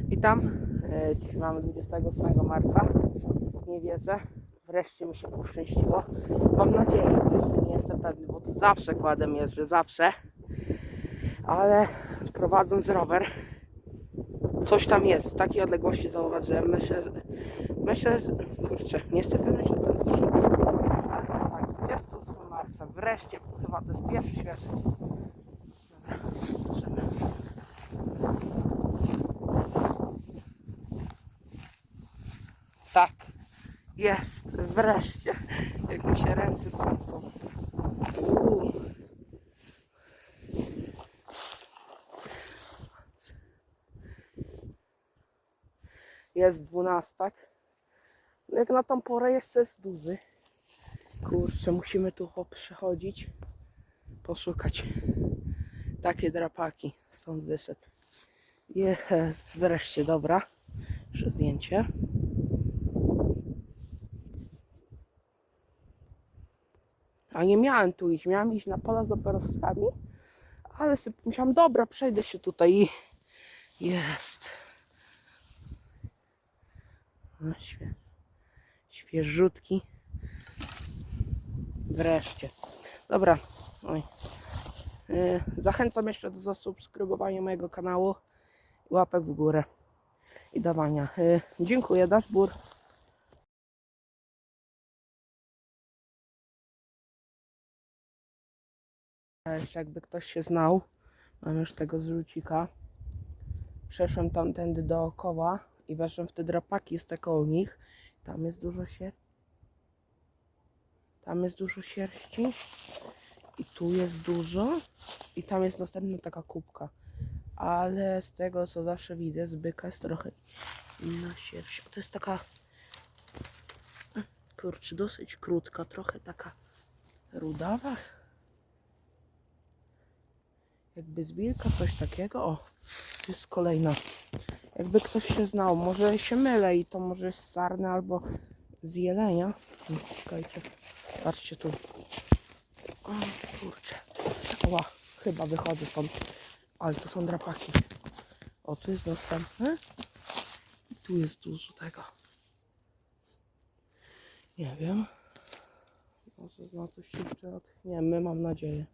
Witam. E, Dziś mamy 28 marca. Nie wierzę. Wreszcie mi się poszczęściło. Mam nadzieję, jeszcze nie jestem pewny, bo tu zawsze kładem jeżdżę, zawsze. Ale prowadząc rower, coś tam jest. Z takiej odległości zauważyłem. Myślę, że- myślę, że, kurczę, nie jestem pewny, czy to jest rzut. Ale tak, 28 marca. Wreszcie, chyba to jest pierwszy świeży. Dobra, zobaczymy. Tak, jest, wreszcie. Jak mi się ręce trzęsą. Jest dwunastak. Jak na tą porę jeszcze jest duży. Kurczę, musimy tu przechodzić, poszukać. Takie drapaki stąd wyszedł. Jest wreszcie, dobra. Jeszcze zdjęcie. A nie miałem tu iść, miałem iść na pola z operowskami, ale sobie myślałam, dobra, przejdę się tutaj i jest. No, świe... Świeżutki. Wreszcie. Dobra. Oj. Yy, Zachęcam jeszcze do zasubskrybowania mojego kanału, łapek w górę i dawania. Yy, Dziękuję, Daszbur. Jeszcze jakby ktoś się znał, mam już tego zrzucika. Przeszłem tamtędy dookoła i weszłem w te drapaki z koło nich. Tam jest dużo się. Tam jest dużo sierści. I tu jest dużo. I tam jest następna taka kubka. Ale z tego co zawsze widzę, z byka jest trochę inna sierść. To jest taka. Kurczę, dosyć krótka, trochę taka rudawa. Jakby z wilka, coś takiego. O, tu jest kolejna. Jakby ktoś się znał, może się mylę i to może z sarny albo z jelenia. Czekajcie, patrzcie tu. O kurczę. Ła, chyba wychodzę stąd. Ale to są drapaki. O, tu jest następny. I tu jest dużo tego. Nie wiem. Może na coś jeszcze odchniemy, mam nadzieję.